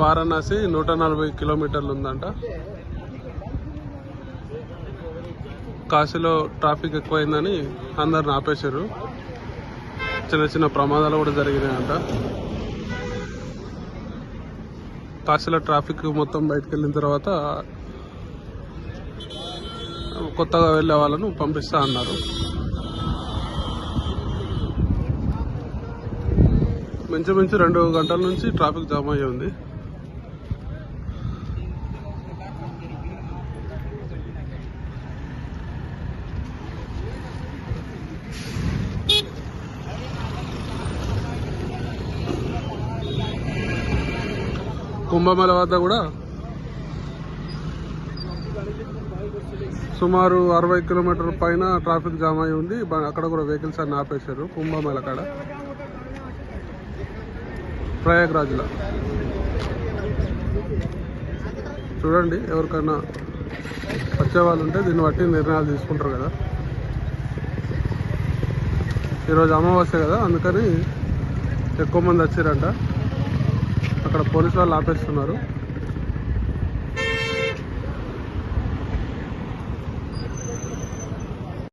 వారణాసి నూట నలభై కిలోమీటర్లు ఉందంట. కాశీలో ట్రాఫిక్ ఎక్కువైందని అందరిని ఆపేశారు. చిన్న చిన్న ప్రమాదాలు కూడా జరిగినాయంట. కాశీలో ట్రాఫిక్ మొత్తం బయటకు వెళ్ళిన తర్వాత కొత్తగా వెళ్ళే వాళ్ళను పంపిస్తా అన్నారు. మించుమించు రెండు గంటల నుంచి ట్రాఫిక్ జామ్ అయ్యి ఉంది. కుంభమేళ వద్ద కూడా సుమారు అరవై కిలోమీటర్ల పైన ట్రాఫిక్ జామ్ అయి ఉంది. అక్కడ కూడా వెహికల్స్ అన్ని ఆపేశారు. కుంభమేళ కాడ. ప్రయాగ్రాజ్లో. చూడండి ఎవరికైనా వచ్చేవాళ్ళు ఉంటే దీన్ని బట్టి నిర్ణయాలు తీసుకుంటారు కదా. ఈరోజు అమావాస్య కదా అందుకని ఎక్కువ మంది వచ్చారంట అక్కడ పోలీసు వాళ్ళు ఆపేస్తున్నారు.